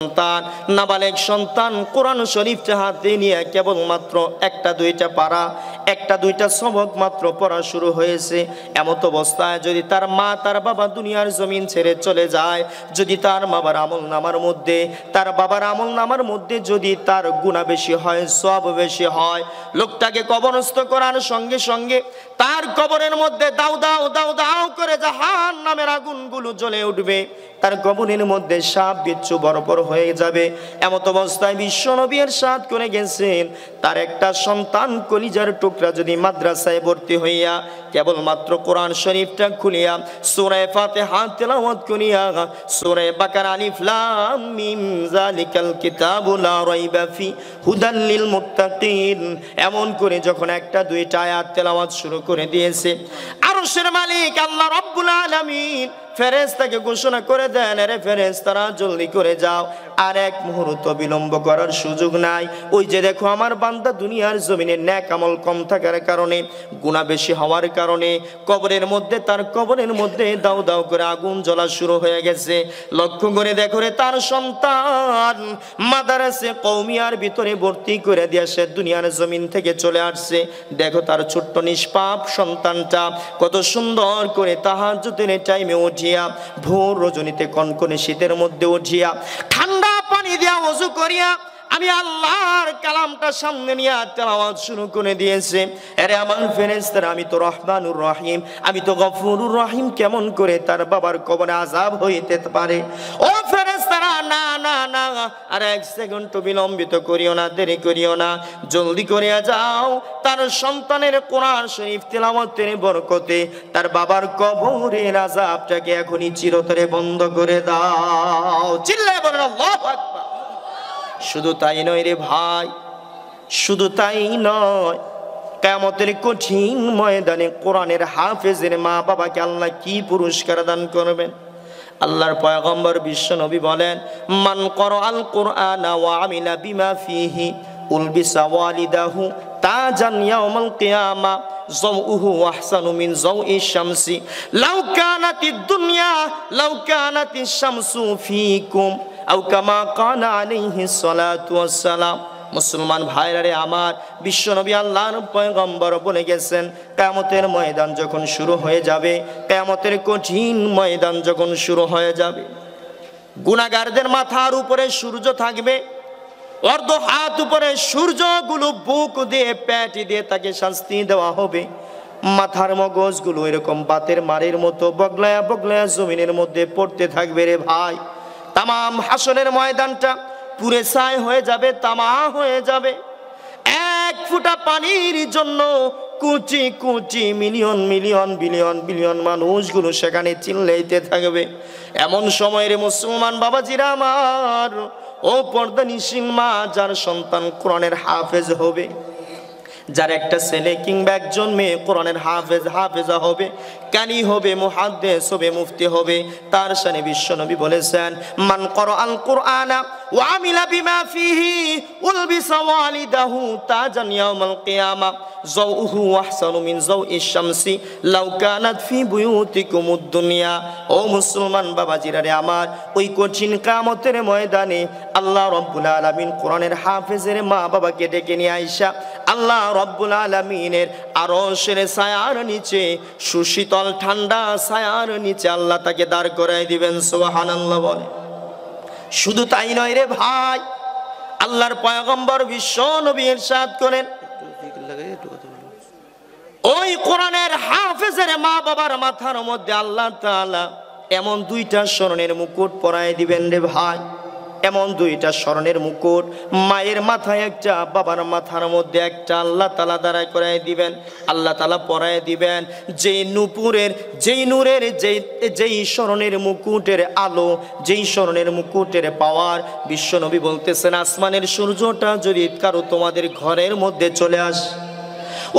সন্তান নাবালেক সন্তান কোরআন শরীফ হাতে নিয়ে কেবলমাত্র একটা দুইটা পারা। একটা দুইটা সবক মাত্র পড়া শুরু হয়েছে। এমত অবস্থায় যদি তার মা, তার বাবা দুনিয়ার জমিন ছেড়ে চলে যায়, যদি তার বাবার আমল নামার মধ্যে, তার বাবার আমল নামার মধ্যে যদি তার গুণা বেশি হয় সব বেশি হয়, লোকটাকে কবরস্থ করার সঙ্গে সঙ্গে তার কবরের মধ্যে দাও দাও দাও দাও করে জাহান নামের আগুনগুলো জ্বলে উঠবে। তার কবরের মধ্যে সাপ, বিচ্ছু বরপর হয়ে যাবে। এমত অবস্থায় বিশ্ব নবীর সাথ করে গেছেন, তার একটা সন্তান কলিজার টুকরা যদি মাদ্রাসায় ভর্তি হইয়া কেবলমাত্র কোরআন শরীফটা খুলিয়া সুরায় ফাতে হাত তেলাওয়াত করিয়া সুরায় বাকার আলিফ লাম মিম জালিকাল মুত্তাকিন। এমন করে যখন একটা দুইটা আয়াত তেলাওয়াত শুরু করে দিয়েছে, আরশের মালিক আল্লাহ রাব্বুল আলামিন ফেরেস্তাকে ঘোষণা করে দেন, আরে ফেরেস্তারা জলদি করে যাও। আর এক মুহূর্ত বিলম্ব করার সুযোগ নাই। ওই যে দেখো, আমার বান্দা দুনিয়ার জমিনে ন্যাক আমল কম থাকার কারণে গুণা বেশি হওয়ার কারণে, কবরের মধ্যে, তার কবরের মধ্যে দাও দাও করে আগুন জ্বলা শুরু হয়ে গেছে। লক্ষ্য করে দেখো রে, তার সন্তান মাদারাসে কৌমিয়ার ভিতরে ভর্তি করে দিয়ে সে দুনিয়ার জমিন থেকে চলে আসছে। দেখো তার ছোট্ট নিষ্পাপ সন্তানটা, কত সুন্দর করে তাহাজ্জুদের টাইমে উঠিয়া ভোর রজনীতে কনকনে শীতের মধ্যে উঠিয়া ঠান্ডা পানি দিয়া ওযু করিয়া আমি আল্লাহর কালামটা সামনে নিয়ে তেলাওয়াত শুরু করে দিয়েছে। আরে আমার ফেরেশতারা, আমি তো রহমানুর রহিম, আমি তো গফুরুর রহিম, কেমন করে তার বাবার কবরে আযাব হইতে পারে? ও না আর এক সেকেন্ড বিলম্বিত করিও না, দেরি করিও না। জলদি করিয়া যাও। তার সন্তানের কোরআন শরীফ তেলাওয়াতের বরকতে, তার বাবার কবরের আযাবটাকে এখনই চিরতরে বন্ধ করে দাও। চিল্লায় বলেন শুধু তাই নয় রে ভাই, শুধু তাই নয় কেমতের কঠিন ময়দানে কোরআনের হাফেজের মা বাবাকে আল্লাহ কি পুরস্কার দান করবেন? আল্লাহর পয়গম্বর বিশ্ব নবী বলেন, মান কর আল কোরআন আমিলা বিমা ফিহি উলবিসা ওয়ালিদাহু তাজান ইয়াউমাল কিয়ামা যাউহু আহসানু মিন যাউই শামসি। লাউ কানাতিদ দুনিয়া, লাউ কানাতিশ শামসু ফিকুম। আও কামা কানা আলাইহি সালাতু মুসলমান ভাইরারে আমার বিশ্বনবী আল্লাহ পয়গম্বর বলে গেছেন। কেয়ামতের ময়দান যখন শুরু হয়ে যাবে, কেয়ামতের কঠিন ময়দান যখন শুরু হয়ে যাবে। গুনাগারদের মাথার উপরে সূর্য থাকবে, অর্ধ হাত উপরে সূর্যগুলো বুক দিয়ে প্যাটি দিয়ে তাকে শাস্তি দেওয়া হবে। মাথার মগজগুলো এরকম বাতের মারের মতো বগলায়া বগলায়া জমিনের মধ্যে পড়তে থাকবে রে ভাই। তামাম হাসনের ময়দানটা পুরে ছায় হয়ে যাবে, তামা হয়ে যাবে। এক ফুটা পানির জন্য কুচি কুচি মিলিয়ন মিলিয়ন, বিলিয়ন বিলিয়ন মানুষগুলো সেখানে চিল্লাইতে থাকবে। এমন সময়ের মুসলমান বাবাজিরা আমার, ও পর্দা নিশিন মা, যার সন্তান কোরআনের হাফেজ হবে। যার একটা ছেলে কিংবা একজন মেয়ে কোরআনের হাফেজ, হাফেজা হবে, কানি হবে, মুহাদ্দেস হবে, মুফতি হবে, তার সানে বিশ্বনবী বলেছেন, মান কর আল কোরআনা ওয়া আমিলা বিমা ফিহি উলবিসা ওয়ালিদাহু তাজান ইয়াউমাল কিয়ামা যাউহু আহসানু মিন যাউই শামসি লাউ কানাত ফি বুয়ুতিকুমুদ দুনিয়া। ও মুসলমান বাবাজিরা রে আমার, ওই কঠিন কিয়ামতের ময়দানে আল্লাহ রাব্বুল আলামিন কোরআনের হাফেজের মা বাবাকে ডেকে নিয়ে আইসা আল্লাহ রব্বুল আলমিনের আরশের ছায়ার নিচে, সুশীতল ঠান্ডা ছায়ার নিচে আল্লাহ তাকে দাঁড় করাই দিবেন সোহান আল্লাহ বলে। শুধু তাই নয় রে ভাই, আল্লাহর পয়গম্বর বিশ্ব নবী ইরশাদ করেন। ওই কোরআনের হাফেজের মা বাবার মাথার মধ্যে আল্লাহ তাআলা এমন দুইটা স্মরণের মুকুট পরায় দিবেন রে ভাই। এমন দুইটা স্মরণের মুকুট, মায়ের মাথায় একটা বাবার মাথার মধ্যে একটা আল্লাহ তালা দাঁড়ায় করাই দিবেন, আল্লাহ তালা পরায় দিবেন। যেই নুপুরের, যেই নূরের, যেই যেই স্মরণের মুকুটের আলো, যেই স্মরণের মুকুটের পাওয়ার বিশ্বনবী বলতেছেন, আসমানের সূর্যটা যদি কারও তোমাদের ঘরের মধ্যে চলে আসে।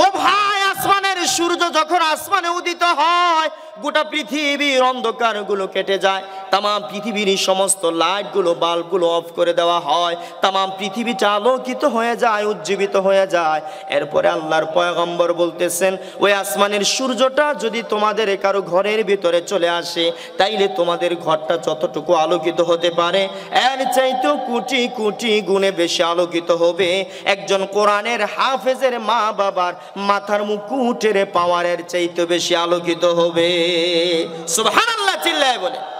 ও ভাই, আসমানের সূর্য যখন আসমানে উদিত হয়, গোটা পৃথিবীর অন্ধকারগুলো কেটে যায়। তাম পৃথিবীর সমস্ত লাইটগুলো, বাল্বগুলো অফ করে দেওয়া হয়। তাম পৃথিবীটা আলোকিত হয়ে যায়, উজ্জীবিত হয়ে যায়। এরপরে আল্লাহর পয়গম্বর বলতেছেন, ওই আসমানের সূর্যটা যদি তোমাদের কারও ঘরের ভিতরে চলে আসে, তাইলে তোমাদের ঘরটা যতটুকু আলোকিত হতে পারে, এর চাইতেও কুটি কুটি গুণে বেশি আলোকিত হবে। একজন কোরআনের হাফেজের মা বাবার মাথার মুকুটের পাওয়ারের চাইতে বেশি আলোকিত হবে। সুবহানাল্লাহ, চিল্লায় বলে।